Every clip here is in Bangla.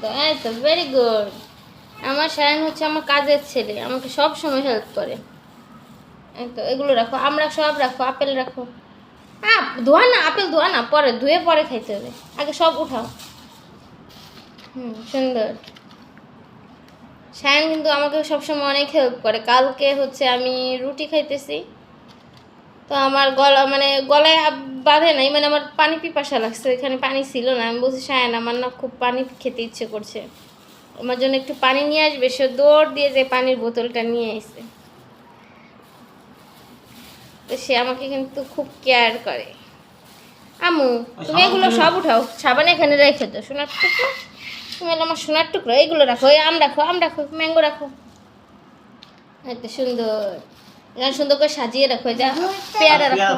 তো, এই তো ভেরি গুড আমার সায়ন হচ্ছে আমার কাজের ছেলে, আমাকে সব সময় হেল্প করে। এই তো, এগুলো রাখো আমরা সব রাখো, আপেল রাখো। হ্যাঁ ধোয়া না, আপেল ধোয়া না, পরে, ধুয়ে পরে খাইতে হবে। আগে সব উঠাও। হুম, সুন্দর। সায়ন কিন্তু আমাকে সবসময় অনেক হেল্প করে। কালকে হচ্ছে আমি রুটি খাইতেছি। তো আমার গলা মানে গলায় বাঁধে নাই মানে আমার পানি পিপাসা লাগছে এখানে পানি ছিল না। আমি বলছি সায়ন আমার না খুব পানি খেতে ইচ্ছে করছে। আমার জন্য একটু পানি নিয়ে আসবে। সে দৌড় দিয়ে যে পানির বোতলটা নিয়ে এসে তো সে আমাকে কিন্তু খুব কেয়ার করে। আমু তুমি এগুলো সব উঠাও। সাবান এখানে রেখে দাও সোনার টুকরো। তুমি আমার সোনার টুকরো এইগুলো রাখো আম রাখো আম রাখো ম্যাঙ্গো রাখো। এত সুন্দর। এখানে সুন্দর করে সাজিয়ে রাখো এই যা পেয়ারা রাখো।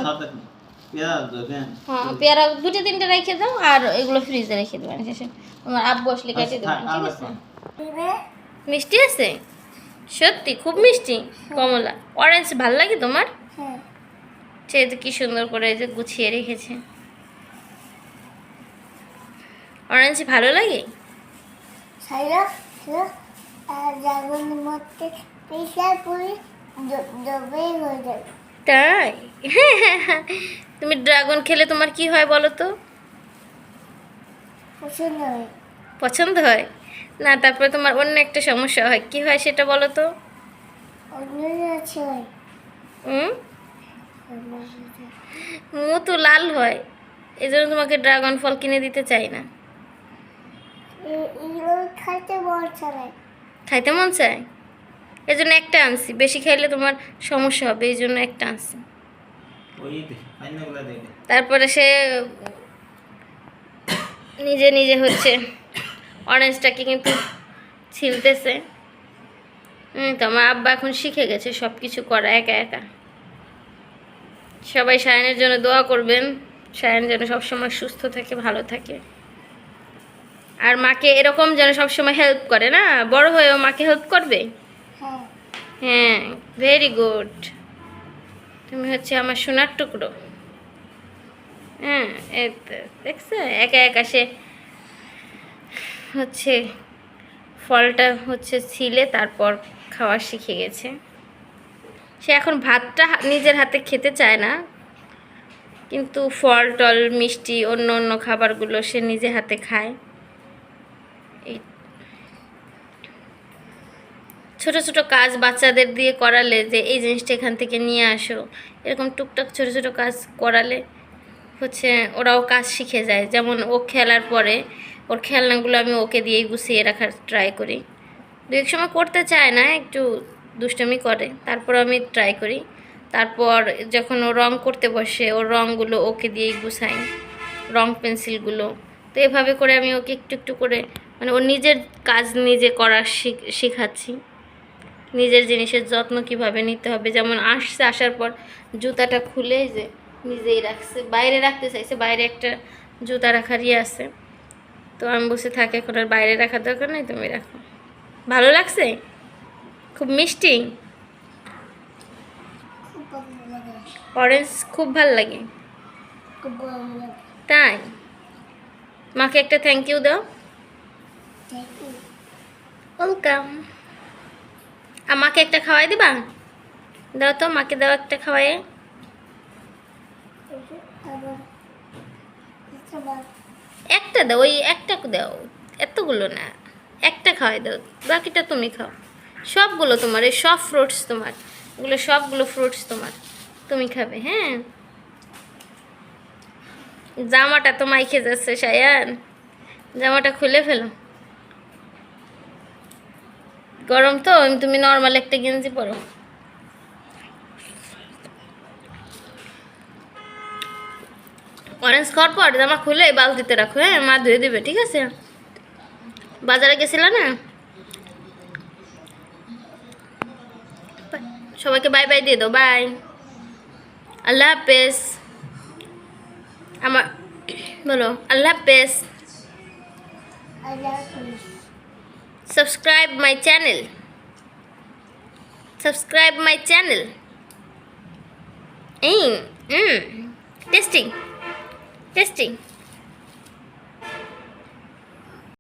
হ্যাঁ পেয়ারা দুটো তিনটে রেখে দাও আর এগুলো ফ্রিজে রেখে দেবেন শেষে। তোমার আব্বু আসলে কেটে দেবেন ঠিক আছে? মিষ্টি আছে? সত্যি খুব মিষ্টি কমলা। অরেঞ্জ ভালো লাগে তোমার? হ্যাঁ। সে তো কি সুন্দর করে এই যে গুছিয়ে রেখেছে। অরেঞ্জ ভালো লাগে? সাইরা আর ড্রাগনের মধ্যে প্রেশার পরে হয়ে তাই? তুমি ড্রাগন খেলে তোমার কি হয় বলো তো? পছন্দ হয়। পছন্দ হয়? না তারপরে তোমার অন্য একটা সমস্যা হয়। কি হয় সেটা বলো তো? অন্য তো লাল হয়। এই জন্য তোমাকে ড্রাগন ফল কিনে দিতে চাই না। খাইতে চালায় খাইতে মন চায়? এই জন্য একটা আনছি। বেশি খাইলে তোমার সমস্যা হবে এই জন্য একটা আনছি। তারপরে সে নিজে নিজে হচ্ছে অরেঞ্জটাকে কিন্তু ছিলতেছে। হুম তো আমার আব্বা এখন শিখে গেছে সব কিছু করা একা একা। সবাই সায়নের জন্য দোয়া করবেন সায়ন যেন সবসময় সুস্থ থাকে ভালো থাকে। আর মাকে এরকম যেন সবসময় হেল্প করে না? বড় হয়েও মাকে হেল্প করবে? হ্যাঁ ভেরি গুড তুমি হচ্ছে আমার সোনার টুকরো। হ্যাঁ তো, দেখছ? একা একা সে হচ্ছে ফলটা হচ্ছে ছিলে তারপর খাওয়া শিখে গেছে। সে এখন ভাতটা নিজের হাতে খেতে চায় না। কিন্তু ফল টল মিষ্টি অন্য অন্য খাবারগুলো সে নিজে হাতে খায়। ছোট ছোট কাজ বাচ্চাদের দিয়ে করালে যে এই জিনিসটা এখান থেকে নিয়ে আসো, এরকম টুকটাক ছোট ছোট কাজ করালে হচ্ছে ওরাও কাজ শিখে যায়। যেমন ও খেলার পরে ওর খেলনাগুলো আমি ওকে দিয়েই গুছিয়ে রাখার ট্রাই করি। দু এক সময় করতে চায় না, একটু দুষ্টমি করে তারপর আমি ট্রাই করি। তারপর যখন ও রং করতে বসে, ওর রঙগুলো ওকে দিয়েই গুছাই, রং পেন্সিলগুলো। তো এভাবে করে আমি ওকে একটু একটু করে মানে ও নিজের কাজ নিজে করার শিখ- শেখাচ্ছি। নিজের জিনিসের যত্ন কীভাবে নিতে হবে? যেমন আসছে আসার পর জুতাটা খুলে যে নিজেই রাখছে বাইরে রাখতে চাইছে বাইরে একটা জুতা রাখার ইয়ে আছে। তো আমি বসে থাকি এখন আর বাইরে রাখার দরকার নেই তুমি রাখো। ভালো লাগছে? খুব মিষ্টি? অরেঞ্জ খুব ভালো লাগে। তাই? মাকে একটা থ্যাংক ইউ দাও। ওয়েলকাম আমাকে একটা খাওয়াই দিবা? দাও তো, মাকে দাও একটা খাওয়াই। একটা দাও, ওই একটা দাও, এতগুলো না। একটা খাওয়াই দাও, বাকিটা তুমি খাও। সবগুলো তোমার, এই সব ফ্রুটস তোমার, এগুলো সবগুলো ফ্রুটস তোমার, তুমি খাবে হ্যাঁ? জামাটা তো মাইকে যাচ্ছে, সায়ান। জামাটা খুলে ফেলো। গরম তো তুমি নর্মাল একটা গেঞ্জি পরো। অরেঞ্জ খাওয়ার পর জামা খুলে বালতিতে রাখো হ্যাঁ মা ধুয়ে দেবে, ঠিক আছে? বাজারে গেছিল না? সবাইকে বাই বাই দিয়ে দাও বাই আল্লাহ হাফেজ। আমার, বলো, আল্লাহ হাফেজ। আল্লাহ হাফিজ। Subscribe my channel. Subscribe my channel. Mm, mm. testing. Testing